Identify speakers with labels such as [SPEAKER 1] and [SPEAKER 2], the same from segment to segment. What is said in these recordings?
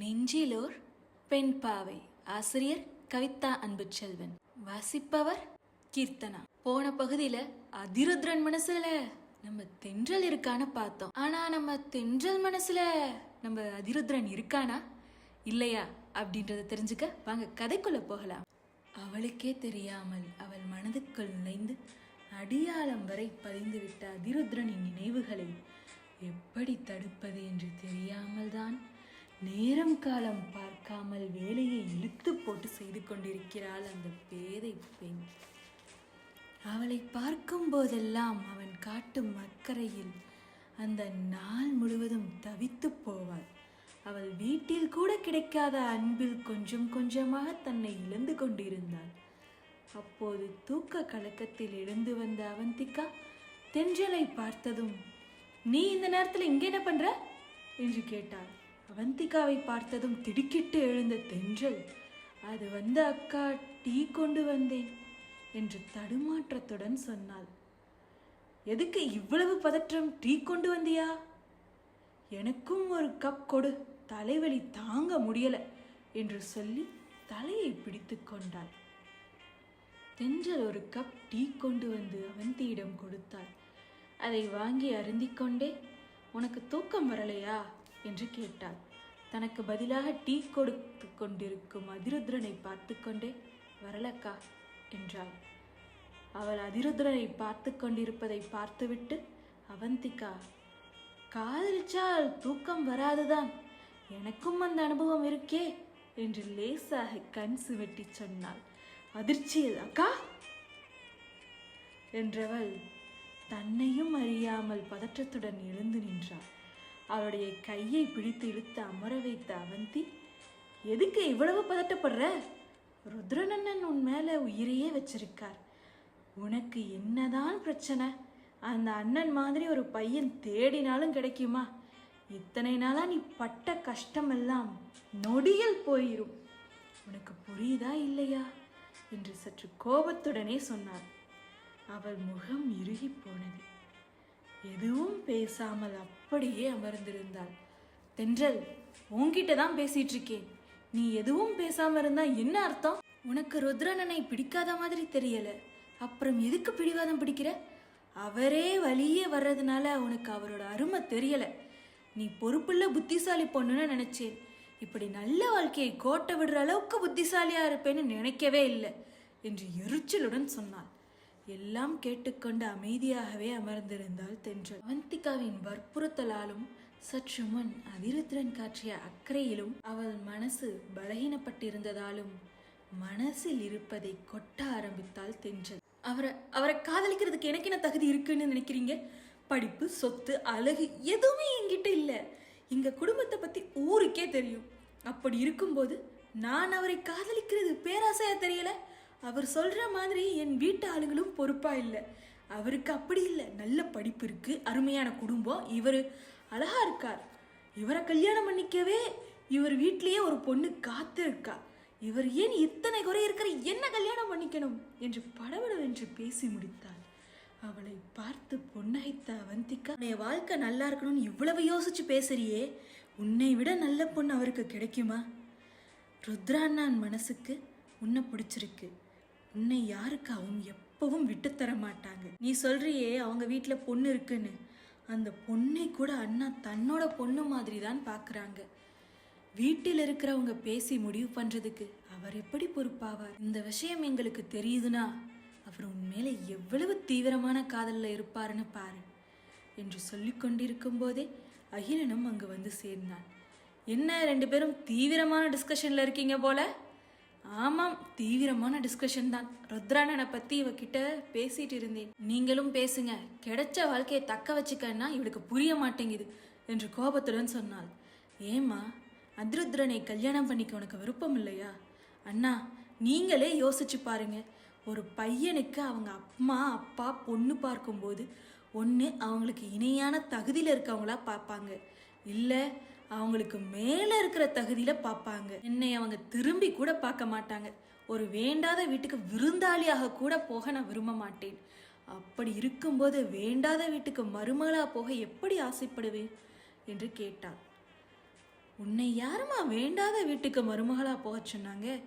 [SPEAKER 1] நெஞ்சிலோர் பெண் பாவை ஆசிரியர் கவிதா அன்புச்செல்வன். வாசிப்பவர் கீர்த்தனா. போன பகுதியில அதிருத்ரன் மனசுல நம்ம தென்றல் இருக்கான்னு பார்த்தோம். ஆனா நம்ம தென்றல் மனசுல நம்ம அதிருத்ரன் இருக்கானா? இல்லையா? அப்படின்றத தெரிஞ்சுக்க வாங்க கதைக்குள்ள போகலாம். அவளுக்கே தெரியாமல் அவள் மனதுக்குள் நுழைந்து அடியாளம் வரை பதிந்துவிட்ட அதிருத்ரனின் நினைவுகளை எப்படி தடுப்பது என்று தெரியாமல் தான் நேரம் காலம் பார்க்காமல் வேலையை இழுத்து போட்டு செய்து கொண்டிருக்கிறாள் அந்த பேதை பெண். அவளை பார்க்கும் போதெல்லாம் அவன் காட்டும் அக்கறையில் அந்த நாள் முழுவதும் தவித்துப் போவாள். அவள் வீட்டில் கூட கிடைக்காத அன்பில் கொஞ்சம் கொஞ்சமாக தன்னை இழந்து கொண்டிருந்தாள். அப்போது தூக்க கலக்கத்தில் எழுந்து வந்த அவந்திகா தென்றலை பார்த்ததும் நீ இந்த நேரத்தில் இங்கே என்ன பண்ற? என்று கேட்டாள். அவந்திகாவை பார்த்ததும் திடுக்கிட்டு எழுந்த தென்றல் அது வந்த அக்கா டீ கொண்டு வந்தேன் என்று தடுமாற்றத்துடன் சொன்னாள். எதுக்கு இவ்வளவு பதற்றம்? டீ கொண்டு வந்தியா? எனக்கும் ஒரு கப் கொடு தலைவலி தாங்க முடியல என்று சொல்லி தலையை பிடித்து கொண்டாள். தென்றல் ஒரு கப் டீ கொண்டு வந்து அவந்தியிடம் கொடுத்தாள். அதை வாங்கி அருந்திக்கொண்டே உனக்கு தூக்கம் வரலையா? என்று கேட்டாள். தனக்கு பதிலாக டீ கொடுத்து கொண்டிருக்கும் அதிருத்ரனை பார்த்து கொண்டே வரலக்கா என்றாள். அவள் அதிருத்ரனை பார்த்து கொண்டிருப்பதை பார்த்துவிட்டு அவந்திகா காதலிச்சால் தூக்கம் வராதுதான். எனக்கும் அந்த அனுபவம் இருக்கே என்று லேசாக கண் சுவட்டி சொன்னாள். அதிர்ச்சியில் அக்கா என்றவள் தன்னையும் அறியாமல் பதற்றத்துடன் எழுந்து நின்றாள். அவளுடைய கையை பிடித்து இழுத்து அமர வைத்த அவந்தி எதுக்கு இவ்வளவு பதட்டப்படுற? ருத்ரனண்ணன் உன் மேலே உயிரையே வச்சிருக்கார். உனக்கு என்னதான் பிரச்சனை? அந்த அண்ணன் மாதிரி ஒரு பையன் தேடினாலும் கிடைக்குமா? இத்தனை நாளாக நீ பட்ட கஷ்டமெல்லாம் நொடியில் போயிரும். உனக்கு புரியுதா இல்லையா? என்று சற்று கோபத்துடனே சொன்னார். அவள் முகம் இறுகி போனது. எதுவும் பேசாமல் அப்படியே அமர்ந்திருந்தாள். தென்றல் உன்கிட்ட தான் பேசிட்டு இருக்கேன். நீ எதுவும் பேசாம இருந்தா என்ன அர்த்தம்? உனக்கு ருத்ரனனை பிடிக்காத மாதிரி தெரியல. அப்புறம் எதுக்கு பிடிவாதம் பிடிக்கிற? அவரே வழியே வர்றதுனால உனக்கு அவரோட அருமை தெரியல. நீ பொறுப்புள்ள புத்திசாலி பொண்ணுன்னு நினைச்சேன். இப்படி நல்ல வாழ்க்கையை கோட்டை விடுற அளவுக்கு புத்திசாலியா இருப்பேன்னு நினைக்கவே இல்லை என்று எரிச்சலுடன் சொன்னாள். எல்லாம் கேட்டுக்கொண்டு அமைதியாகவே அமர்ந்திருந்தாள் தென்றல். அவந்திகாவின் வற்புறுத்தலாலும் சற்று முன் அதிருத்ரன் காற்றிய அக்கறையிலும் அவள் மனசு பலகீனப்பட்டிருந்ததாலும் மனசில் இருப்பதை கொட்ட ஆரம்பித்தாள் தென்றல். அவரை அவரை காதலிக்கிறதுக்கு எனக்கு என்ன தகுதி இருக்குன்னு நினைக்கிறீங்க? படிப்பு சொத்து அழகு எதுவுமே என்கிட்ட இல்லை. எங்க குடும்பத்தை பத்தி ஊருக்கே தெரியும். அப்படி இருக்கும்போது நான் அவரை காதலிக்கிறது பேராசையா தெரியல? அவர் சொல்கிற மாதிரி என் வீட்டு ஆளுங்களும் பொறுப்பாக இல்லை. அவருக்கு அப்படி இல்லை. நல்ல படிப்பு இருக்குது அருமையான குடும்பம். இவர் அழகா இருக்கார். இவரை கல்யாணம் பண்ணிக்கவே இவர் வீட்லேயே ஒரு பொண்ணு காத்து இருக்கா இவர் ஏன் இத்தனை குறை இருக்கிற என்ன கல்யாணம் பண்ணிக்கணும் என்று படபடவென்று பேசி முடித்தாள். அவளை பார்த்து பொன்னகைத்த அவந்திகா உன்னைய வாழ்க்கை நல்லா இருக்கணும்னு இவ்வளவு யோசிச்சு பேசுறியே. உன்னை விட நல்ல பொண்ணு அவருக்கு கிடைக்குமா? ருத்ராண்ணான் மனசுக்கு உன்னை பிடிச்சிருக்கு. உன்னை யாருக்காகவும் எப்பவும் விட்டுத்தர மாட்டாங்க? நீ சொல்றியே அவங்க வீட்டில் பொண்ணு இருக்குன்னு. அந்த பொண்ணை கூட அண்ணா தன்னோட பொண்ணு மாதிரி தான் பார்க்குறாங்க வீட்டில் இருக்கிறவங்க பேசி முடிவு பண்ணுறதுக்கு அவர் எப்படி பொறுப்பாவார்? இந்த விஷயம் எங்களுக்கு தெரியுதுன்னா அவர் உண்மையில எவ்வளவு தீவிரமான காதலில் இருப்பாருன்னு பாரு என்று சொல்லி கொண்டிருக்கும் போதே அகிலனும் அங்கு வந்து சேர்ந்தான். என்ன ரெண்டு பேரும் தீவிரமான டிஸ்கஷனில் இருக்கீங்க போல? ஆமாம் தீவிரமான டிஸ்கஷன் தான். ருத்ரானனை பத்தி இவகிட்ட பேசிட்டு இருந்தேன். நீங்களும் பேசுங்க. கிடைச்ச வாழ்க்கையை தக்க வச்சுக்கன்னா இவளுக்கு புரிய மாட்டேங்குது என்று கோபத்துடன் சொன்னாள். ஏம்மா அதிருத்ரனை கல்யாணம் பண்ணிக்க உனக்கு விருப்பம் இல்லையா? அண்ணா நீங்களே யோசிச்சு பாருங்க. ஒரு பையனுக்கு அவங்க அம்மா அப்பா பொண்ணு பார்க்கும்போது ஒன்று அவங்களுக்கு இணையான தகுதியில் இருக்கவங்களா பார்ப்பாங்க. இல்லை அவங்களுக்கு மேலே இருக்கிற தகுதியில் பார்ப்பாங்க. என்னை அவங்க திரும்பி கூட பார்க்க மாட்டாங்க. ஒரு வேண்டாத வீட்டுக்கு விருந்தாளியாக கூட போக நான் விரும்ப மாட்டேன். அப்படி இருக்கும்போது வேண்டாத வீட்டுக்கு மருமகளா போக எப்படி ஆசைப்படுவேன்? என்று கேட்டாள். உன்னை யாரும்மா வேண்டாத வீட்டுக்கு மருமகளா போக சொன்னாங்க?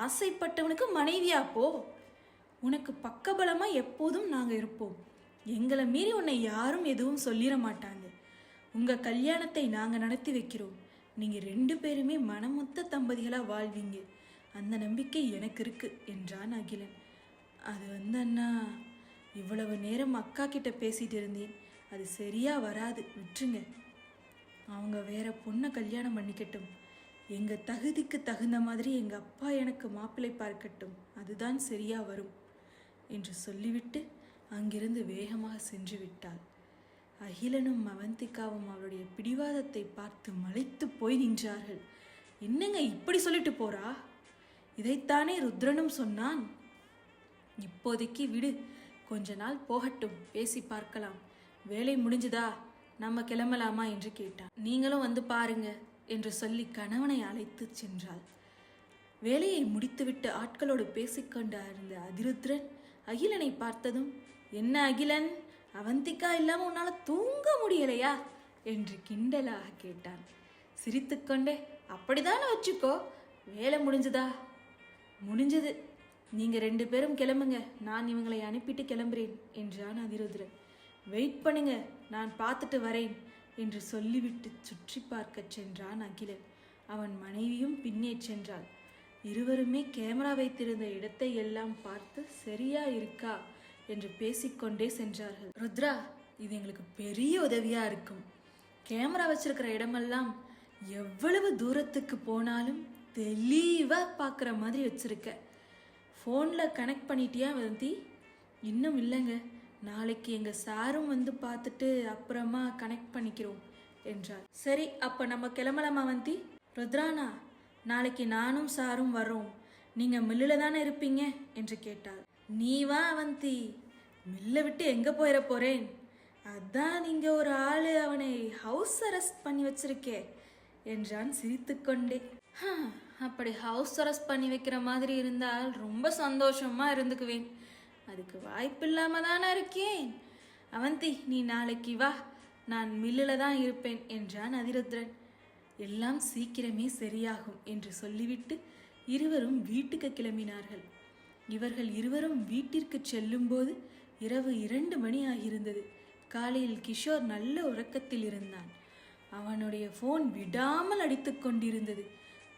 [SPEAKER 1] ஆசைப்பட்டவனுக்கு மனைவியா போ. உனக்கு பக்கபலமா எப்போதும் நாங்க இருப்போம். எங்களை மீறி உன்னை யாரும் எதுவும் சொல்லிட மாட்டாங்க. உங்கள் கல்யாணத்தை நாங்கள் நடத்தி வைக்கிறோம். நீங்கள் ரெண்டு பேருமே மனமொத்த தம்பதிகளாக வாழ்வீங்க. அந்த நம்பிக்கை எனக்கு இருக்கு என்றான் அகிலன். அது வந்து அண்ணா இவ்வளவு நேரம் அக்கா கிட்ட பேசிட்டு இருந்தேன். அது சரியா வராது விட்டுருங்க. அவங்க வேற பொண்ணை கல்யாணம் பண்ணிக்கட்டும். எங்கள் தகுதிக்கு தகுந்த மாதிரி எங்கள் அப்பா எனக்கு மாப்பிள்ளை பார்க்கட்டும். அதுதான் சரியா வரும் என்று சொல்லிவிட்டு அங்கிருந்து வேகமாக சென்று விட்டாள். அகிலனும் அவந்திகாவும் அவளுடைய பிடிவாதத்தை பார்த்து மலைத்து போய் நின்றார்கள். என்னங்க இப்படி சொல்லிட்டு போறா? இதைத்தானே ருத்ரனும் சொன்னான். இப்போதைக்கு விடு. கொஞ்ச நாள் போகட்டும். பேசி பார்க்கலாம். வேலை முடிஞ்சுதா? நம்ம கிளம்பலாமா? என்று கேட்டான். நீங்களும் வந்து பாருங்க என்று சொல்லி கணவனை அழைத்து சென்றாள். வேலையை முடித்துவிட்டு ஆட்களோடு பேசிக்கொண்டு இருந்த அதிருத்ரன் அகிலனை பார்த்ததும் என்ன அகிலன்? அவந்திக்கா இல்லாம உன்னால தூங்க முடியலையா? என்று கிண்டலாக கேட்டான். சிரித்துக்கொண்டே அப்படிதானே வச்சுக்கோ வேலை முடிஞ்சுதா? முடிஞ்சது. நீங்க ரெண்டு பேரும் கிளம்புங்க. நான் இவங்களை அனுப்பிட்டு கிளம்புறேன் என்றான் அதிருத்ரன் வெயிட் பண்ணுங்க நான் பார்த்துட்டு வரேன் என்று சொல்லிவிட்டு சுற்றி பார்க்கச் சென்றான் அகிலன். அவன் மனைவியும் பின்னே சென்றாள். இருவருமே கேமரா வைத்திருந்த இடத்தை எல்லாம் பார்த்து சரியா இருக்கா? என்று பேசிக்கொண்டே சென்றார்கள். ருத்ரா இது எங்களுக்கு பெரிய உதவியா இருக்கும். கேமரா வச்சிருக்கிற இடமெல்லாம் எவ்வளவு தூரத்துக்கு போனாலும் தெளிவாக பார்க்குற மாதிரி வச்சுருக்க. ஃபோனில் கனெக்ட் பண்ணிட்டியா வந்தி இன்னும் இல்லைங்க. நாளைக்கு எங்கள் சாரும் வந்து பார்த்துட்டு அப்புறமா கனெக்ட் பண்ணிக்கிறோம் என்றார். சரி அப்போ நம்ம கிளம்பலாமா வந்தி ருத்ரானா நாளைக்கு நானும் சாரும் வரோம் நீங்கள் மில்லில் தானே இருப்பீங்க என்று கேட்டார். நீ வா அவந்தி. மில்ல விட்டு எங்கே போயிட போகிறேன் அதான் நீங்கள் ஒரு ஆள் அவனை ஹவுஸ் அரெஸ்ட் பண்ணி வச்சிருக்கே என்றான் சிரித்துக்கொண்டே "ஹம், அப்படி ஹவுஸ் அரெஸ்ட் பண்ணி வைக்கிற மாதிரி இருந்தால் ரொம்ப சந்தோஷமா இருந்துக்குவேன். அதுக்கு வாய்ப்பில்லாம தானே இருக்கேன்? அவந்தி நீ நாளைக்கு வா. நான் மில்லில் தான் இருப்பேன் என்றான் அதிருத்ரன். எல்லாம் சீக்கிரமே சரியாகும் என்று சொல்லிவிட்டு இருவரும் வீட்டுக்கு கிளம்பினார்கள். இவர்கள் இருவரும் வீட்டிற்கு செல்லும்போது இரவு இரண்டு மணி ஆகியிருந்தது காலையில் கிஷோர் நல்ல உறக்கத்தில் இருந்தான். அவனுடைய ஃபோன் விடாமல் அடித்துக் கொண்டிருந்தது.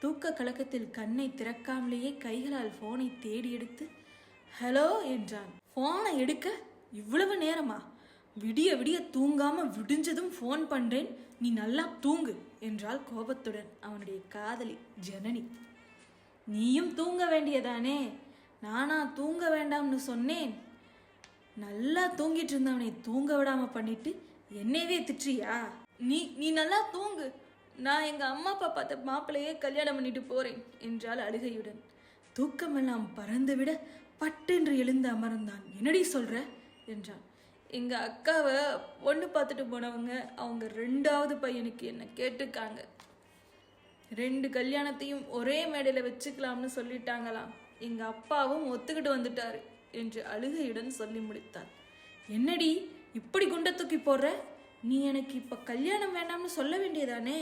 [SPEAKER 1] தூக்க கலக்கத்தில் கண்ணை திறக்காமலேயே கைகளால் ஃபோனை தேடி எடுத்து ஹலோ என்றான். ஃபோனை எடுக்க இவ்வளவு நேரமா? விடிய விடிய தூங்காம விடிஞ்சதும் ஃபோன் பண்றேன். நீ நல்லா தூங்கு என்றாள் கோபத்துடன் அவனுடைய காதலி ஜனனி. நீயும் தூங்க வேண்டியதானே? நானா தூங்க வேண்டாம்னு சொன்னேன். நல்லா தூங்கிட்டு இருந்தவனை தூங்க விடாம பண்ணிட்டு என்னையவே திட்டுறியா நீ நீ நல்லா தூங்கு. நான் எங்க அம்மா அப்பா பார்த்த மாப்பிள்ளையே கல்யாணம் பண்ணிட்டு போறேன் என்றாள் அழுகையுடன். தூக்கமெல்லாம் பறந்துவிட பட்டென்று எழுந்து அமர்ந்தான். என்னடி சொல்ற? என்றான். எங்க அக்காவை பொண்ணு பார்த்துட்டு போனவங்க அவங்க ரெண்டாவது பையனுக்கு என்ன கேட்டிருக்காங்க. ரெண்டு கல்யாணத்தையும் ஒரே மேடையில் வச்சுக்கலாம்னு சொல்லிட்டாங்களாம். எங்க அப்பாவும் ஒத்துக்கிட்டு வந்துட்டாரு என்று அழுகையுடன் சொல்லி முடித்தார் என்னடி இப்படி குண்டை தூக்கி போடுற? நீ எனக்கு இப்ப கல்யாணம் வேண்டாம்னு சொல்ல வேண்டியதானே?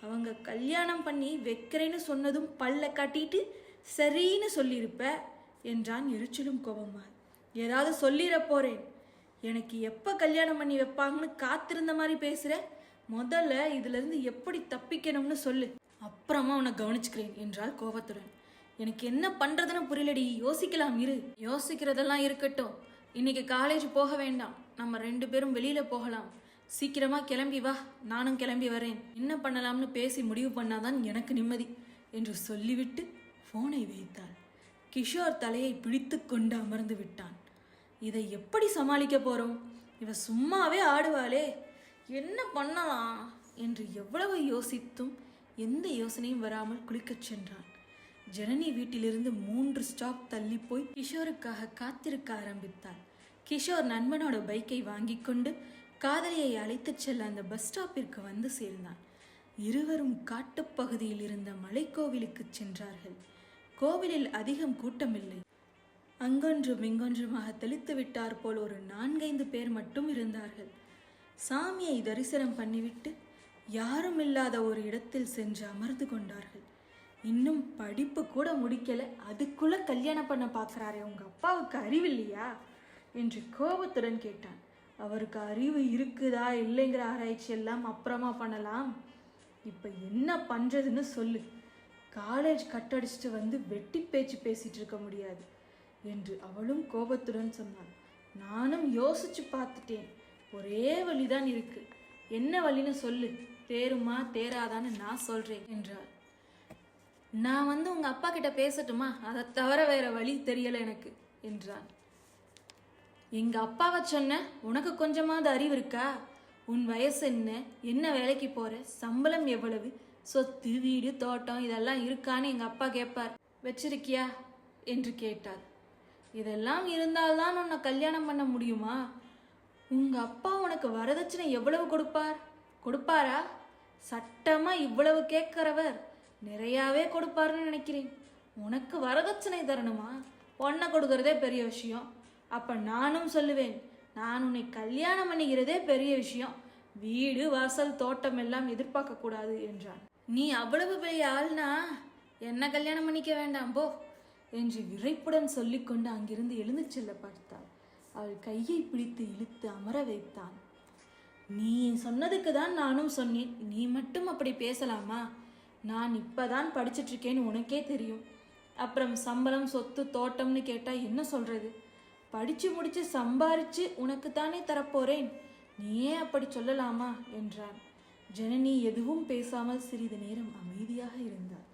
[SPEAKER 1] அவங்க கல்யாணம் பண்ணி வைக்கிறேன்னு சொன்னதும் பல்ல காட்டிட்டு சரின்னு சொல்லியிருப்ப என்றான் எரிச்சலும் கோபமா. ஏதாவது சொல்லிட போறேன். எனக்கு எப்ப கல்யாணம் பண்ணி வைப்பாங்கன்னு காத்திருந்த மாதிரி பேசுற? முதல்ல இதுல இருந்து எப்படி தப்பிக்கணும்னு சொல்லு. அப்புறமா உன்னை கவனிச்சுக்கிறேன் என்றாள் கோபத்துடன். எனக்கு என்ன பண்றதுன்னு புரியலடி. யோசிக்கலாம் இரு. யோசிக்கிறதெல்லாம் இருக்கட்டும். இன்னைக்கு காலேஜ் போக வேண்டாம். நம்ம ரெண்டு பேரும் வெளியில போகலாம். சீக்கிரமா கிளம்பி வா. நானும் கிளம்பி வரேன். என்ன பண்ணலாம்னு பேசி முடிவு பண்ணாதான் எனக்கு நிம்மதி என்று சொல்லிவிட்டு போனை வைத்தாள். கிஷோர் தலையை பிடித்து கொண்டு அமர்ந்து விட்டான். இதை எப்படி சமாளிக்க போறோம்? இவ சும்மாவே ஆடுவாளே. என்ன பண்ணலாம்? என்று எவ்வளவு யோசித்தும் எந்த யோசனையும் வராமல் குளிக்கச் சென்றான். ஜனனி வீட்டிலிருந்து மூன்று ஸ்டாப் தள்ளி போய் கிஷோருக்காக காத்திருக்க ஆரம்பித்தாள். கிஷோர் நண்பனோட பைக்கை வாங்கி கொண்டு காதலியை அழைத்துச் செல்ல அந்த பஸ் ஸ்டாப்பிற்கு வந்து சேர்ந்தான். இருவரும் காட்டுப்பகுதியில் இருந்த மலைக்கோவிலுக்கு சென்றார்கள். கோவிலில் அதிகம் கூட்டமில்லை. அங்கொன்றும் இங்கொன்றுமாக தெளித்து விட்டார் போல் ஒரு நான்கைந்து பேர் மட்டும் இருந்தார்கள். சாமியை தரிசனம் பண்ணிவிட்டு யாரும் இல்லாத ஒரு இடத்தில் சென்று அமர்ந்து கொண்டார்கள். இன்னும் படிப்பு கூட முடிக்கல. அதுக்குள்ள கல்யாணம் பண்ண பார்க்குறாரே உங்க அப்பாவுக்கு அறிவு இல்லையா? என்று கோபத்துடன் கேட்டான். அவருக்கு அறிவு இருக்குதா இல்லைங்கிற ஆராய்ச்சி எல்லாம் அப்புறமா பண்ணலாம். இப்போ என்ன பண்றதுன்னு சொல்லு. காலேஜ் கட்டடிச்சிட்டு வந்து வெட்டி பேச்சு பேசிட்டு இருக்க முடியாது என்று அவளும் கோபத்துடன் சொன்னாள். நானும் யோசிச்சு பார்த்துட்டேன். ஒரே வழிதான் இருக்கு. என்ன வழின்னு சொல்லு. தேருமா தேராதான்னு நான் சொல்றேன் என்றார் நான் வந்து உங்க அப்பா கிட்ட பேசட்டுமா? அதை தவிர வேற வழி தெரியல எனக்கு என்றான். எங்க அப்பாவை சொன்ன உனக்கு கொஞ்சமாவது அறிவு இருக்கா? உன் வயசு என்ன? என்ன வேலைக்கு போற? சம்பளம் எவ்வளவு? சொத்து வீடு தோட்டம் இதெல்லாம் இருக்கான்னு எங்க அப்பா கேட்பார் வச்சிருக்கியா? என்று கேட்டார். இதெல்லாம் இருந்தால்தான் உன்னை கல்யாணம் பண்ண முடியுமா? உங்க அப்பா உனக்கு வரதட்சணை எவ்வளவு கொடுப்பார்? கொடுப்பாரா? சட்டமா இவ்வளவு கேட்கிறவர். நிறையாவே கொடுப்பாருன்னு நினைக்கிறேன். உனக்கு வரதட்சணை தரணுமா? பொண்ணை கொடுக்கறதே பெரிய விஷயம். அப்ப நானும் சொல்லுவேன் நான் உன்னை கல்யாணம் பண்ணிக்கிறதே பெரிய விஷயம். வீடு வாசல் தோட்டம் எல்லாம் எதிர்பார்க்க கூடாது என்றான். நீ அவ்வளவு பெரிய ஆள்னா என்ன கல்யாணம் பண்ணிக்க வேண்டாம் போ என்று விரைப்புடன் சொல்லிக்கொண்டு அங்கிருந்து எழுந்து செல்ல பார்த்தாள். அவள் கையை பிடித்து இழுத்து அமர வைத்தான். நீ சொன்னதுக்கு தான் நானும் சொன்னேன். நீ மட்டும் அப்படி பேசலாமா? நான் இப்பதான் படிச்சிட்டு இருக்கேன்னு உனக்கே தெரியும். அப்புறம் சம்பளம் சொத்து தோட்டம்னு கேட்டா என்ன சொல்றது? படிச்சு முடிச்சு சம்பாரிச்சு உனக்கு தானே தரப்போறேன் நீயே அப்படி சொல்லலாமா? என்றான். ஜனனி எதுவும் பேசாமல் சிறிது நேரம் அமைதியாக இருந்தார்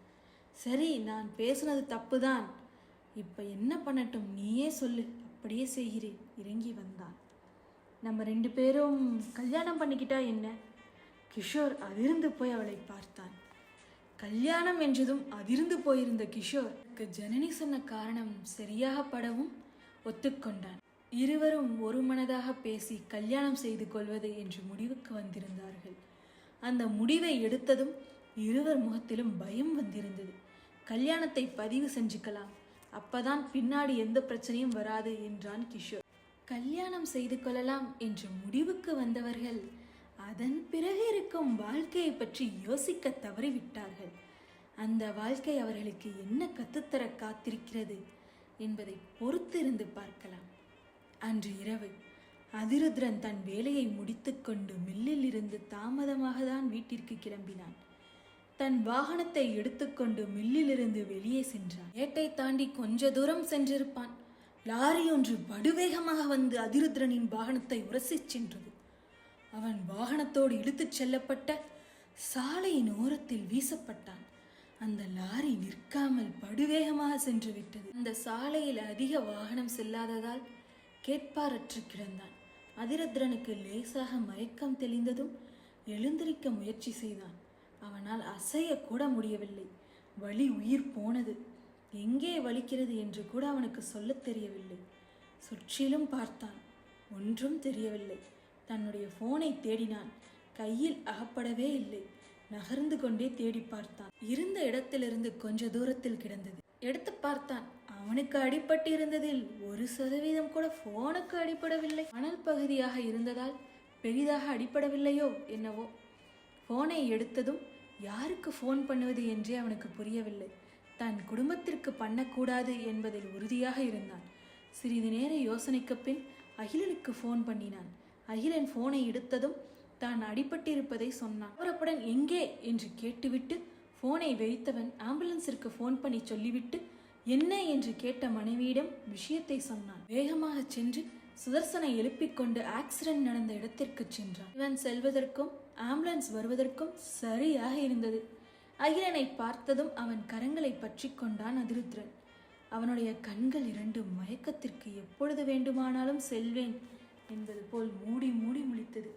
[SPEAKER 1] சரி நான் பேசுனது தப்புதான். இப்ப என்ன பண்ணட்டும்? நீயே சொல்லு. அப்படியே செய்கிறேன். இறங்கி வந்தான். நம்ம ரெண்டு பேரும் கல்யாணம் பண்ணிக்கிட்டா என்ன? கிஷோர் அதிர்ந்து போய் அவளை பார்த்தான். கல்யாணம் என்றதும் அதிர்ந்து போயிருந்த கிஷோருக்கு ஜனனி சொன்ன காரணம் சரியாக படவும் ஒத்துக்கொண்டான். இருவரும் ஒரு மனதாக பேசி கல்யாணம் செய்து கொள்வது என்று முடிவுக்கு வந்திருந்தார்கள். அந்த முடிவை எடுத்ததும் இருவர் முகத்திலும் பயம் வந்திருந்தது. கல்யாணத்தை பதிவு செஞ்சுக்கலாம். அப்பதான் பின்னாடி எந்த பிரச்சனையும் வராது என்றான் கிஷோர். கல்யாணம் செய்து கொள்ளலாம் என்ற முடிவுக்கு வந்தவர்கள் அதன் பிறகு இருக்கும் வாழ்க்கையை பற்றி யோசிக்க தவறிவிட்டார்கள். அந்த வாழ்க்கை அவர்களுக்கு என்ன கத்துத்தர காத்திருக்கிறது என்பதை பொறுத்திருந்து பார்க்கலாம். அன்று இரவு அதிருத்ரன் தன் வேலையை முடித்துக்கொண்டு மில்லில் இருந்து தாமதமாக தான் வீட்டிற்கு கிளம்பினான். தன் வாகனத்தை எடுத்துக்கொண்டு மில்லிலிருந்து வெளியே சென்றான். ஏட்டை தாண்டி கொஞ்ச தூரம் சென்றிருப்பான். லாரி ஒன்று படுவேகமாக வந்து அதிருத்ரனின் வாகனத்தை உரசிச் சென்றது. அவன் வாகனத்தோடு இழுத்துச் செல்லப்பட்ட சாலையின் ஓரத்தில் வீசப்பட்டான். அந்த லாரி நிற்காமல் படுவேகமாக சென்று விட்டது. அந்த சாலையில் அதிக வாகனம் செல்லாததால் கேட்பாரற்று கிடந்தான். அதிரத்ரனுக்கு லேசாக மயக்கம் தெளிந்ததும் எழுந்திருக்க முயற்சி செய்தான். அவனால் அசைய கூட முடியவில்லை. வலி உயிர் போனது. எங்கே வலிக்கிறது என்று கூட அவனுக்கு சொல்லத் தெரியவில்லை. சுற்றிலும் பார்த்தான். ஒன்றும் தெரியவில்லை. தன்னுடைய போனை தேடினான். கையில் அகப்படவே இல்லை. நகர்ந்து கொண்டே தேடி பார்த்தான். இருந்த இடத்திலிருந்து கொஞ்ச தூரத்தில் கிடந்தது. எடுத்து பார்த்தான். அவனுக்கு அடிபட்டு இருந்ததில் ஒரு சதவீதம் கூட போனுக்கு அடிபடவில்லை. மணல் பகுதியாக இருந்ததால் பெரிதாக அடிபடவில்லையோ என்னவோ. போனை எடுத்ததும் யாருக்கு ஃபோன் பண்ணுவது என்றே அவனுக்கு புரியவில்லை. தன் குடும்பத்திற்கு பண்ணக்கூடாது என்பதில் உறுதியாக இருந்தான். சிறிது நேர யோசனைக்கு பின் அகிலனுக்கு ஃபோன் பண்ணினான். அகிலன் ஃபோனை எடுத்ததும் தான் அடிபட்டிருப்பதை சொன்னான். அவரப்புடன் எங்கே? என்று கேட்டுவிட்டு ஃபோனை வைத்தவன் ஆம்புலன்ஸிற்கு ஃபோன் பண்ணி சொல்லிவிட்டு என்ன என்று கேட்ட மனைவியிடம் விஷயத்தை சொன்னான். வேகமாக சென்று சுதர்சனை எழுப்பிக் கொண்டு ஆக்சிடென்ட் நடந்த இடத்திற்கு சென்றான். இவன் செல்வதற்கும் ஆம்புலன்ஸ் வருவதற்கும் சரியாக இருந்தது. அகிலனை பார்த்ததும் அவன் கரங்களை பற்றி கொண்டான் அதிருத்ரன். அவனுடைய கண்கள் இரண்டும் மயக்கத்திற்கு எப்பொழுது வேண்டுமானாலும் செல்வேன். என்பது போல் மூடி மூடி முழித்தது.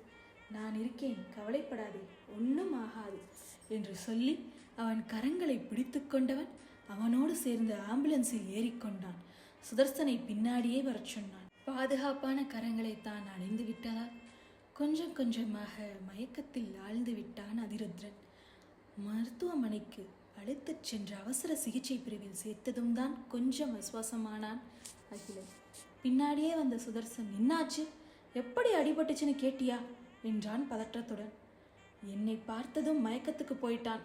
[SPEAKER 1] நான் இருக்கேன் கவலைப்படாதே ஒன்றும் ஆகாது என்று சொல்லி அவன் கரங்களை பிடித்து கொண்டவன் அவனோடு சேர்ந்து ஆம்புலன்ஸில் ஏறிக்கொண்டான் சுதர்சனை பின்னாடியே வரச் சொன்னான். பாதுகாப்பான கரங்களை தான் அணிந்து விட்டதால் கொஞ்சம் கொஞ்சமாக மயக்கத்தில் ஆழ்ந்து விட்டான் அதிருத்ரன். மருத்துவமனைக்கு அழைத்துச் சென்ற அவசர சிகிச்சை பிரிவில் சேர்த்ததும் தான் கொஞ்சம் விசுவாசமானான் அகிலன். பின்னாடியே வந்த சுதர்சன் என்னாச்சு? எப்படி அடிபட்டுச்சுன்னு கேட்டியா? என்றான் பதற்றத்துடன். என்னை பார்த்ததும் மயக்கத்துக்கு போயிட்டான்.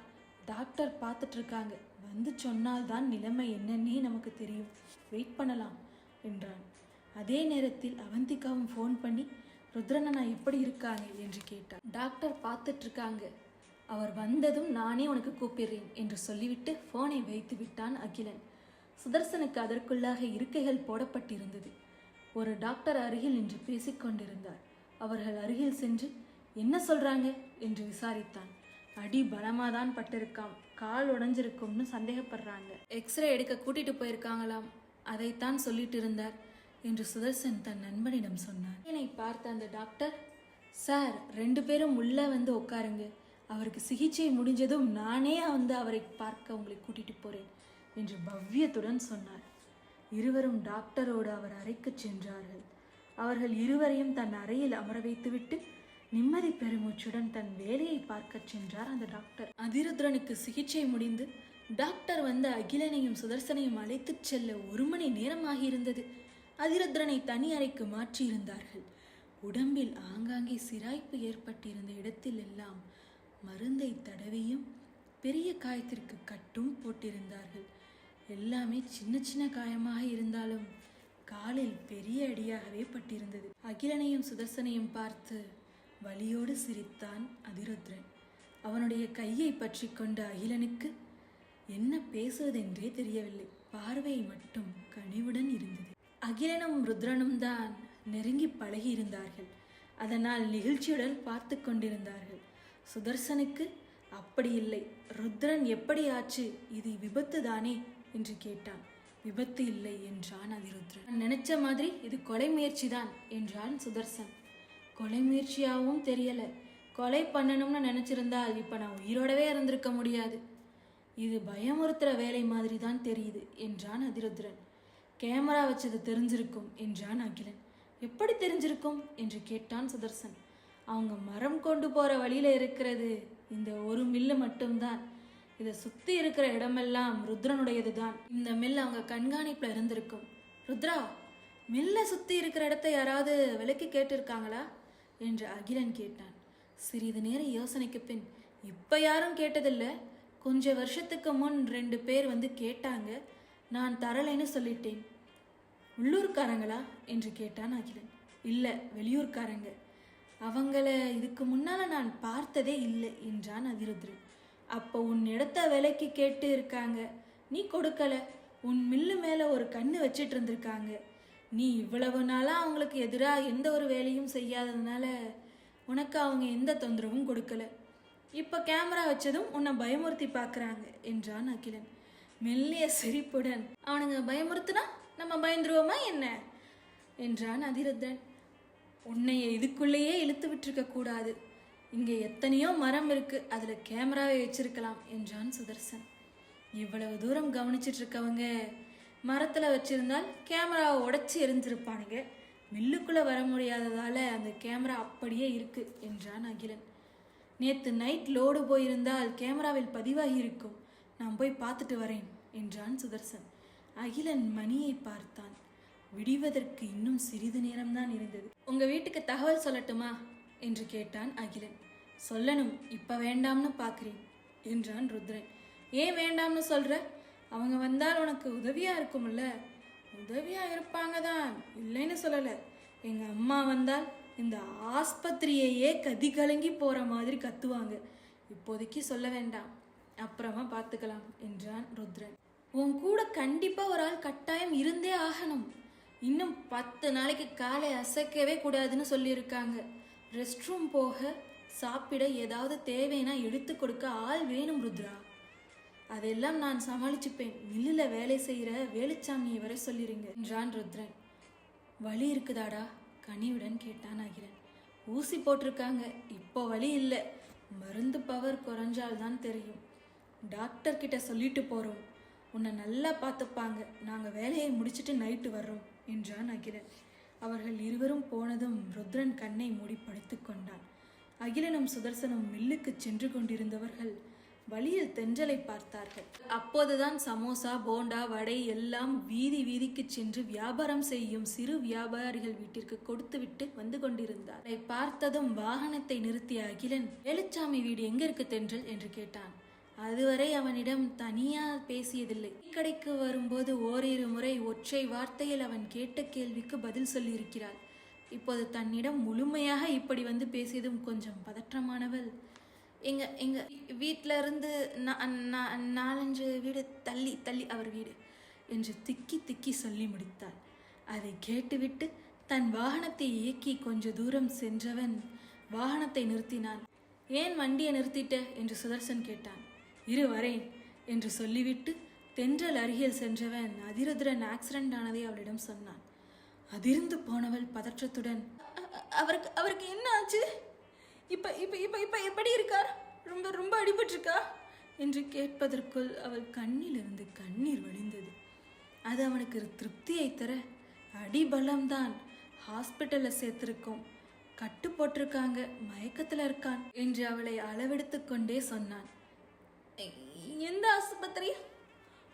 [SPEAKER 1] டாக்டர் பார்த்துட்டு இருக்காங்க வந்து சொன்னால்தான் நிலைமை என்னன்னே நமக்கு தெரியும். வெயிட் பண்ணலாம் என்றான். அதே நேரத்தில் அவந்திகாவும் ஃபோன் பண்ணி ருத்ரண்ணா எப்படி இருக்காங்க? என்று கேட்டான். டாக்டர் பார்த்துட்டு இருக்காங்க அவர் வந்ததும் நானே உனக்கு கூப்பிடுறேன் என்று சொல்லிவிட்டு ஃபோனை வைத்து விட்டான் அகிலன். சுதர்சனுக்கு அதற்குள்ளாக இருக்கைகள் போடப்பட்டிருந்தது. ஒரு டாக்டர் அருகில் நின்று பேசிக்கொண்டிருந்தார். அவர்கள் அருகில் சென்று என்ன சொல்றாங்க? என்று விசாரித்தான். அடி பலமாதான் பட்டிருக்காம். கால் உடைஞ்சிருக்கும்னு சந்தேகப்படுறாங்க. எக்ஸ்ரே எடுக்க கூட்டிட்டு போயிருக்காங்களாம். அதைத்தான் சொல்லிட்டு இருந்தார் என்று சுதர்சன் தன் நண்பனிடம் சொன்னார் என்னை பார்த்த அந்த டாக்டர் சார் ரெண்டு பேரும் உள்ளே வந்து உட்காருங்க. அவருக்கு சிகிச்சை முடிஞ்சதும் நானே வந்து அவரை பார்க்க உங்களை கூட்டிட்டு போறேன் என்று பவ்யத்துடன் சொன்னார். இருவரும் டாக்டரோடு அவர் அறைக்கு சென்றார்கள். அவர்கள் இருவரையும் தன் அறையில் அமர வைத்துவிட்டு நிம்மதி பெருமூச்சுடன் தன் வேலையை பார்க்கச் சென்றார் அந்த டாக்டர். அதிருத்ரனுக்கு சிகிச்சை முடிந்து டாக்டர் வந்து அகிலனையும் சுதர்சனையும் அழைத்துச் செல்ல ஒரு மணி நேரமாகியிருந்தது. அதிருத்ரனை தனி அறைக்கு மாற்றியிருந்தார்கள். உடம்பில் ஆங்காங்கே சிராய்ப்பு ஏற்பட்டிருந்த இடத்தில் எல்லாம் மருந்தை தடவியும் பெரிய காயத்திற்கு கட்டும் போட்டிருந்தார்கள். எல்லாமே சின்ன சின்ன காயமாக இருந்தாலும் காலில் பெரிய அடியாகவே பட்டிருந்தது. அகிலனையும் சுதர்சனையும் பார்த்து வலியோடு சிரித்தான் அதிருத்ரன். அவனுடைய கையை பற்றி கொண்ட அகிலனுக்கு என்ன பேசுவதென்றே தெரியவில்லை. பார்வை மட்டும் கனிவுடன் இருந்தது. அகிலனும் ருத்ரனும் தான் நெருங்கி பழகி இருந்தார்கள் அதனால் நிகழ்ச்சியுடன் பார்த்து கொண்டிருந்தார்கள். சுதர்சனுக்கு அப்படி இல்லை. ருத்ரன் எப்படி ஆச்சு? இது விபத்து தானே என்று கேட்டான். விபத்து இல்லை என்றான் அதிருத்ரன். நான் நினைச்ச மாதிரி இது கொலை முயற்சி தான் என்றான் சுதர்சன். கொலை முயற்சியாகவும் தெரியல. கொலை பண்ணணும்னு நினைச்சிருந்தால் இப்போ நான் உயிரோடவே இருந்திருக்க முடியாது. இது பயமுறுத்துற வேலை மாதிரி தான் தெரியுது என்றான் அதிருத்ரன். கேமரா வச்சது தெரிஞ்சிருக்கும் என்றான் அகிலன். எப்படி தெரிஞ்சிருக்கும்? என்று கேட்டான் சுதர்சன். அவங்க மரம் கொண்டு போற வழியில இருக்கிறது இந்த ஒரு மில்லு மட்டும்தான். இதை சுத்தி இருக்கிற இடமெல்லாம் ருத்ரனுடையது தான் இந்த மில் அவங்க கண்காணிப்புல இருந்திருக்கும். ருத்ரா மில்ல சுத்தி இருக்கிற இடத்த யாராவது விலைக்கு கேட்டிருக்காங்களா? என்று அகிலன் கேட்டான். சிறிது நேர யோசனைக்கு பின் இப்ப யாரும் கேட்டதில்லை. கொஞ்ச வருஷத்துக்கு முன் ரெண்டு பேர் வந்து கேட்டாங்க. நான் தரலைன்னு சொல்லிட்டேன். உள்ளூர்காரங்களா? என்று கேட்டான் அகிலன். இல்லை வெளியூர்காரங்க. அவங்கள இதுக்கு முன்னால நான் பார்த்ததே இல்லை என்றான் அதிருத்ரன் அப்போ உன் இடத்த விலைக்கு கேட்டு இருக்காங்க. நீ கொடுக்கல. உன் மில்லு மேலே ஒரு கண்ணு வச்சிட்டு இருந்திருக்காங்க. நீ இவ்வளவு நாளாக அவங்களுக்கு எதிராக எந்த ஒரு வேலையும் செய்யாததுனால உனக்கு அவங்க எந்த தொந்தரவும் கொடுக்கல. இப்போ கேமரா வச்சதும் உன்னை பயமுறுத்தி பார்க்குறாங்க என்றான் அகிலன். மெல்லிய சிரிப்புடன். அவனுங்க பயமுறுத்துனா நம்ம பயந்துருவோமா என்ன? என்றான் அதிருத்தன். உன்னைய இதுக்குள்ளேயே இழுத்து விட்டுருக்க கூடாது. இங்கே எத்தனையோ மரம் இருக்கு அதில் கேமராவை வச்சிருக்கலாம் என்றான் சுதர்சன். இவ்வளவு தூரம் கவனிச்சிட்டு இருக்கவங்க மரத்தில் வச்சிருந்தால் கேமராவை உடச்சி எரிஞ்சிருப்பானுங்க மில்லுக்குள்ளே வர முடியாததால் அந்த கேமரா அப்படியே இருக்கு என்றான் அகிலன். நேற்று நைட் லோடு போயிருந்தால் கேமராவில் பதிவாகி இருக்கும். நான் போய் பார்த்துட்டு வரேன் என்றான் சுதர்சன். அகிலன் மணியை பார்த்தான். விடிவதற்கு இன்னும் சிறிது நேரம்தான் இருந்தது. உங்க வீட்டுக்கு தகவல் சொல்லட்டுமா? என்று கேட்டான் அகிலன். சொல்லணும் இப்ப வேண்டாம்னு பார்க்கிறேன் என்றான் ருத்ரன். ஏன் வேண்டாம்னு சொல்ற? அவங்க வந்தால் உனக்கு உதவியா இருக்கும்ல? உதவியா இருப்பாங்க தான் இல்லைன்னு சொல்லல. எங்க அம்மா வந்தால் இந்த ஆஸ்பத்திரியையே கதி கலங்கி போற மாதிரி கத்துவாங்க. இப்போதைக்கு சொல்ல வேண்டாம் அப்புறமா பார்த்துக்கலாம் என்றான் ருத்ரன். உன் கூட கண்டிப்பா ஒரு ஆள் கட்டாயம் இருந்தே ஆகணும். இன்னும் பத்து நாளைக்கு காலை அசைக்கவே கூடாதுன்னு சொல்லியிருக்காங்க. ரெஸ்ட் ரூம் போக சாப்பிட ஏதாவது தேவைன்னா எடுத்து கொடுக்க ஆள் வேணும் ருத்ரா. அதெல்லாம் நான் சமாளிச்சுப்பேன். மில்லில் வேலை செய்கிற வேலுச்சாமியை வரை சொல்லிருங்க என்றான் ருத்ரன். வலி இருக்குதாடா? கனிவுடன் கேட்டான் அகிரன் ஊசி போட்டிருக்காங்க. இப்போ வலி இல்லை. மருந்து பவர் குறைஞ்சால்தான் தெரியும். டாக்டர் கிட்ட சொல்லிட்டு போகிறோம் உன்னை நல்லா பார்த்துப்பாங்க. நாங்கள் வேலையை முடிச்சிட்டு நைட்டு வர்றோம் என்றான் அகிரன் அவர்கள் இருவரும் போனதும் ருத்ரன் கண்ணை மூடி படுத்து கொண்டான். அகிலனும் சுதர்சனும் மில்லுக்கு சென்று கொண்டிருந்தவர்கள் வழியில் தென்றலை பார்த்தார்கள். அப்போதுதான் சமோசா போண்டா வடை எல்லாம் வீதி வீதிக்கு சென்று வியாபாரம் செய்யும் சிறு வியாபாரிகள் வீட்டிற்கு கொடுத்துவிட்டு வந்து கொண்டிருந்தார். அதை பார்த்ததும் வாகனத்தை நிறுத்திய அகிலன் வேலுச்சாமி வீடு எங்க இருக்கு தென்றல்? என்று கேட்டான். அதுவரை அவனிடம் தனியா பேசியதில்லை. கடைக்கு வரும்போது ஓரிரு முறை ஒற்றை வார்த்தையில் அவன் கேட்ட கேள்விக்கு பதில் சொல்லியிருக்கிறாள். இப்போது தன்னிடம் முழுமையாக இப்படி வந்து பேசியதும் கொஞ்சம் பதற்றமானவள். எங்க எங்க வீட்டில இருந்து நாலஞ்சு வீடு தள்ளி தள்ளி அவர் வீடு என்று திக்கி திக்கி சொல்லி முடித்தாள். அதை கேட்டுவிட்டு தன் வாகனத்தை இயக்கி கொஞ்ச தூரம் சென்றவன் வாகனத்தை நிறுத்தினான். ஏன் வண்டியை நிறுத்திட்ட? என்று சுதர்சன் கேட்டான். இரு வரேன் என்று சொல்லிவிட்டு தென்றல் அருகில் சென்றவன் அதிருதிரன் ஆக்சிடென்ட் ஆனதை அவளிடம் சொன்னான். அதிர்ந்து போனவள் பதற்றத்துடன் அவருக்கு அவருக்கு என்ன ஆச்சு? இப்ப இப்ப இப்ப இப்ப எப்படி இருக்கார்? ரொம்ப ரொம்ப அடிபட்டிருக்கா? என்று கேட்பதற்குள் அவள் கண்ணிலிருந்து கண்ணீர் வழிந்தது. அது அவனுக்கு ஒரு திருப்தியை தர அடிபலம்தான். ஹாஸ்பிட்டலில் சேர்த்துருக்கோம் கட்டு போட்டிருக்காங்க மயக்கத்தில் இருக்கான் என்று அவளை அளவெடுத்து கொண்டே சொன்னான். எந்த ஆஸ்பத்திரி?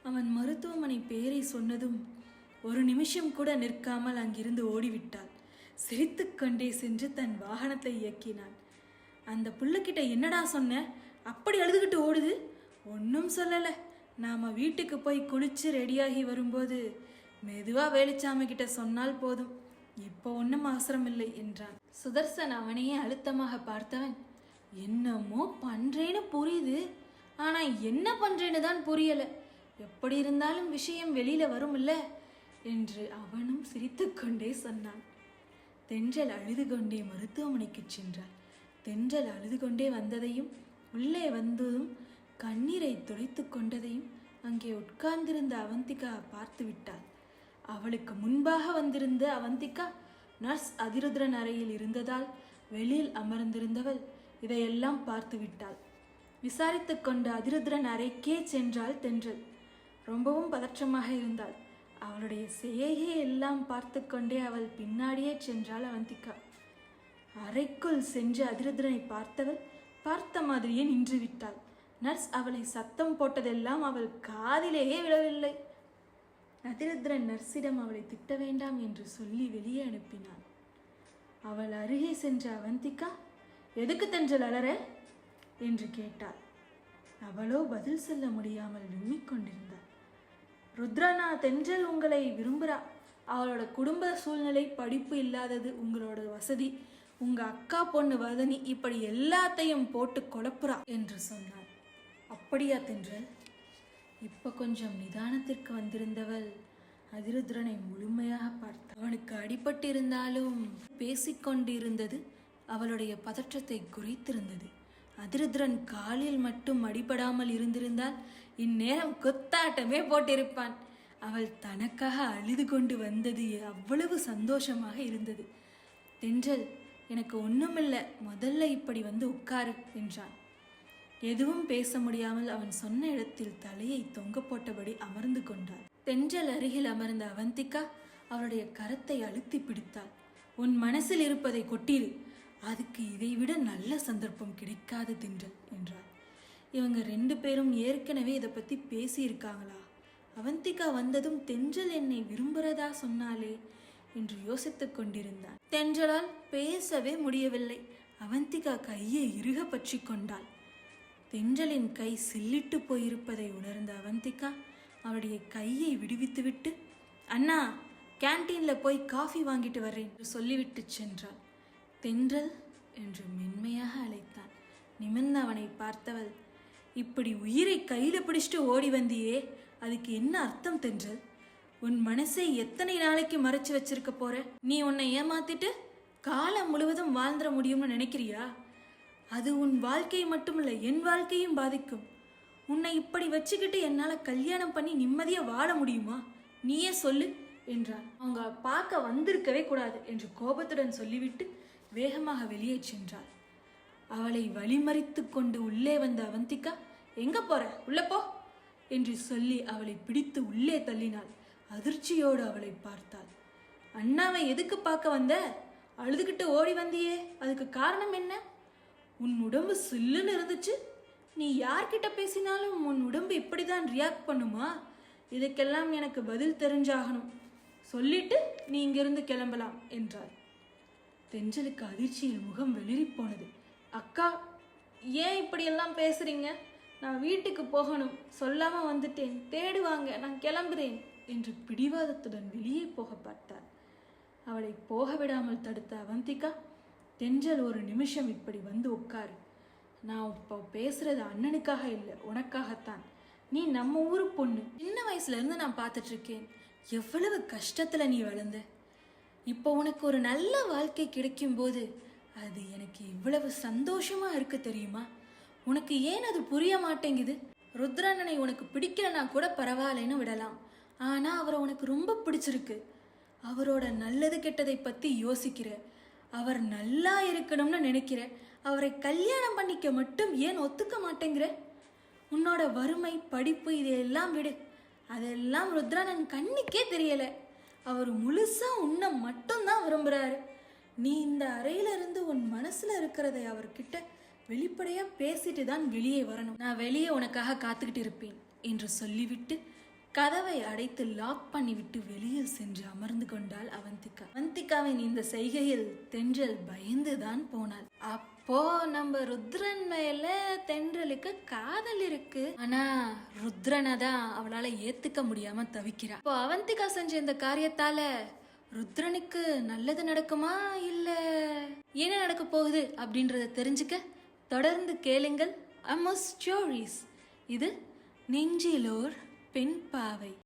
[SPEAKER 1] அவன் மருத்துவமனை பேரை சொன்னதும் ஒரு நிமிஷம் கூட நிற்காமல் அங்கிருந்து ஓடிவிட்டாள். சிரித்துக்கொண்டே சென்று தன் வாகனத்தை இயக்கினான் அந்த புள்ளக்கிட்ட என்னடா சொன்ன? அப்படி அழுதுகிட்டு ஓடுது? ஒன்றும் சொல்லலை. நாம் வீட்டுக்கு போய் குளிச்சு ரெடியாகி வரும்போது மெதுவாக வேலுச்சாமி கிட்ட சொன்னால் போதும். இப்போ ஒன்றும் அவசரம் இல்லை என்றான். சுதர்சன் அவனையே அழுத்தமாக பார்த்தவன் என்னமோ பண்ணுறேன்னு புரியுது. ஆனால் என்ன பண்ணுறேன்னு தான் புரியலை. எப்படி இருந்தாலும் விஷயம் வெளியில் வரும்ல. என்று அவனும் சிரித்துக்கொண்டே சொன்னான். தென்றல் அழுது கொண்டே மருத்துவமனைக்கு சென்றாள் தென்றல் அழுது கொண்டே வந்ததையும் உள்ளே வந்ததும் கண்ணீரை துடைத்து கொண்டதையும் அங்கே உட்கார்ந்திருந்த அவந்திகா பார்த்து விட்டாள். அவளுக்கு முன்பாக வந்திருந்த அவந்திகா நர்ஸ் அதிருத்ரன் அறையில் இருந்ததால் வெளியில் அமர்ந்திருந்தவள் இதையெல்லாம் பார்த்து விட்டாள். விசாரித்து கொண்ட அதிருத்ரன் அறைக்கே சென்றாள் தென்றல். ரொம்பவும் பதற்றமாக இருந்தாள். அவளுடைய செய்கையை எல்லாம் பார்த்து கொண்டே அவள் பின்னாடியே சென்றாள் அவந்திகா. அறைக்குள் சென்று அதிருதனை பார்த்தவள் பார்த்த மாதிரியே நின்று விட்டாள். நர்ஸ் அவளை சத்தம் போட்டதெல்லாம் அவள் காதிலேயே விழவில்லை. அதிருத்ரன் நர்ஸிடம் அவளை திட்ட வேண்டாம் என்று சொல்லி வெளியே அனுப்பினான். அவள் அருகே சென்ற அவந்திகா எதுக்கு தென்றல் அலற? என்று கேட்டாள். அவளோ பதில் சொல்ல முடியாமல் விம்மிக் கொண்டிருந்தாள். ருத்ரனா தென்றல் உங்களை விரும்புகிறா அவளோட குடும்ப சூழ்நிலை படிப்பு இல்லாதது உங்களோட வசதி. உங்க அக்கா பொண்ணு வதனி இப்படி எல்லாத்தையும் போட்டு குழப்புறா என்று சொன்னாள். அப்படியா தென்றல்? இப்போ கொஞ்சம் நிதானத்திற்கு வந்திருந்தவள் அதிருத்ரனை முழுமையாக பார்த்தாள். அவனுக்கு அடிபட்டிருந்தாலும் பேசிக்கொண்டிருந்தது அவளுடைய பதற்றத்தை குறைத்திருந்தது. அதிருத்ரன் காலில் மட்டும் அடிபடாமல் இருந்திருந்தால் இந்நேரம் கொத்தாட்டமே போட்டிருப்பான். அவள் தனக்காக அழுது கொண்டு வந்தது அவ்வளவு சந்தோஷமாக இருந்தது. தென்றல் எனக்கு ஒன்றுமில்லை முதல்ல இப்படி வந்து உட்காரு என்றான். எதுவும் பேச முடியாமல் அவன் சொன்ன இடத்தில் தலையை தொங்க போட்டபடி அமர்ந்து கொண்டாள். தென்றல் அருகில் அமர்ந்த அவந்திகா அவளுடைய கரத்தை அழுத்தி பிடித்தாள். உன் மனசில் இருப்பதை கொட்டிரு. அதுக்கு இதைவிட நல்ல சந்தர்ப்பம் கிடைக்காது தென்றல் என்றாள். இவங்க ரெண்டு பேரும் ஏற்கனவே இதை பற்றி பேசியிருக்காங்களா? அவந்திகா வந்ததும் தென்றல் என்னை விரும்புறதா சொன்னாலே என்று யோசித்துக் கொண்டிருந்தான். தென்றலால் பேசவே முடியவில்லை. அவந்திகா கையை இறுக பற்றி கொண்டாள். தென்றலின் கை சில்லிட்டு போயிருப்பதை உணர்ந்த அவந்திகா அவளுடைய கையை விடுவித்துவிட்டு அண்ணா கேன்டீனில் போய் காஃபி வாங்கிட்டு வர்றேன் என்று சொல்லிவிட்டு சென்றாள். தென்றல் என்று மென்மையாக அழைத்தான். நிமிர்ந்து அவனை பார்த்தவள் இப்படி உயிரை கையில் பிடிச்சிட்டு ஓடி வந்தியே அதுக்கு என்ன அர்த்தம் தென்றல்? உன் மனசை எத்தனை நாளைக்கு மறைச்சு வச்சிருக்க போற? நீ உன்னை ஏமாத்திட்டு காலம் முழுவதும் வாழ்ந்துட முடியும்னு நினைக்கிறியா? அது உன் வாழ்க்கையை மட்டுமில்ல என் வாழ்க்கையும் பாதிக்கும். உன்னை இப்படி வச்சுக்கிட்டு என்னால் கல்யாணம் பண்ணி நிம்மதியாக வாழ முடியுமா? நீயே சொல்லு என்றார் அவங்க பார்க்க வந்திருக்கவே கூடாது என்று கோபத்துடன் சொல்லிவிட்டு வேகமாக வெளியே சென்றாள். அவளை வழிமறித்து கொண்டு உள்ளே வந்த அவந்திகா எங்க போற? உள்ள போ என்று சொல்லி அவளை பிடித்து உள்ளே தள்ளினாள். அதிர்ச்சியோடு அவளை பார்த்தாள். அண்ணாவை எதுக்கு பார்க்க வந்த? அழுதுகிட்டு ஓடி வந்தியே. அதுக்கு காரணம் என்ன? உன் உடம்பு சில்லுன்னு இருந்துச்சு. நீ யார்கிட்ட பேசினாலும் உன் உடம்பு இப்படி தான் ரியாக்ட் பண்ணுமா? இதுக்கெல்லாம் எனக்கு பதில் தெரிஞ்சாகணும். சொல்லிட்டு நீ இங்கிருந்து கிளம்பலாம் என்றார். தெஞ்சலுக்கு அதிர்ச்சியில் முகம் வெளிரி போனது. அக்கா ஏன் இப்படியெல்லாம் பேசுறீங்க? நான் வீட்டுக்கு போகணும். சொல்லாம வந்துட்டேன். தேடுவாங்க நான் கிளம்புறேன் என்று பிடிவாதத்துடன் வெளியே போக பார்த்தார். அவளை போக விடாமல் தடுத்த அவந்திகா தென்றல் ஒரு நிமிஷம் இப்படி வந்து உட்காரு. நான் இப்போ பேசுறது அண்ணனுக்காக இல்லை உனக்காகத்தான். நீ நம்ம ஊரு பொண்ணு. சின்ன வயசுல இருந்து நான் பார்த்துட்டு இருக்கேன் எவ்வளவு கஷ்டத்துல நீ வளர்ந்த. இப்போ உனக்கு ஒரு நல்ல வாழ்க்கை கிடைக்கும்போது அது எனக்கு இவ்வளவு சந்தோஷமா இருக்கு தெரியுமா? உனக்கு ஏன் அது புரிய மாட்டேங்குது? ருத்ரண்ணனை உனக்கு பிடிக்கலனா கூட பரவாயில்லைன்னு விடலாம். ஆனா அவரை உனக்கு ரொம்ப பிடிச்சிருக்கு. அவரோட நல்லது கெட்டதை பத்தி யோசிக்கிற. அவர் நல்லா இருக்கணும்னு நினைக்கிற. அவரை கல்யாணம் பண்ணிக்க மட்டும் ஏன் ஒத்துக்க மாட்டேங்கிற? உன்னோட வறுமை படிப்பு இதையெல்லாம் விடு. அதெல்லாம் ருத்ரனன் கண்ணுக்கே தெரியல. அவர் முழுசா உன்னை மட்டும்தான் விரும்புறாரு. நீ இந்த அறையில இருந்து உன் மனசுல இருக்கிறதை அவர்கிட்ட வெளிப்படையா பேசிட்டு தான் வெளியே வரணும். நான் வெளியே உனக்காக காத்துக்கிட்டு இருப்பேன் என்று சொல்லிவிட்டு கதவை அடைத்து லாக் பண்ணிவிட்டு வெளியில் சென்று அமர்ந்து கொண்டாள் அவந்திகா. அவந்திகாவின் இந்த செய்கையில் தென்றல் பயந்துதான் போனாள். அப்போ நம்ம ருத்ரன் மேல தென்றலுக்கு காதல் இருக்கு. ஆனா ருத்ரனை தான் அவளால ஏத்துக்க முடியாம தவிக்கிறா இப்போ அவந்திகா செஞ்ச இந்த காரியத்தால ருத்ரனுக்கு நல்லது நடக்குமா இல்ல என்ன நடக்க போகுது அப்படின்றத தெரிஞ்சுக்க தொடர்ந்து கேளுங்கள். அம்மஸ் ஸ்டோரிஸ். இது நெஞ்சிலோர் பெண் பாவை.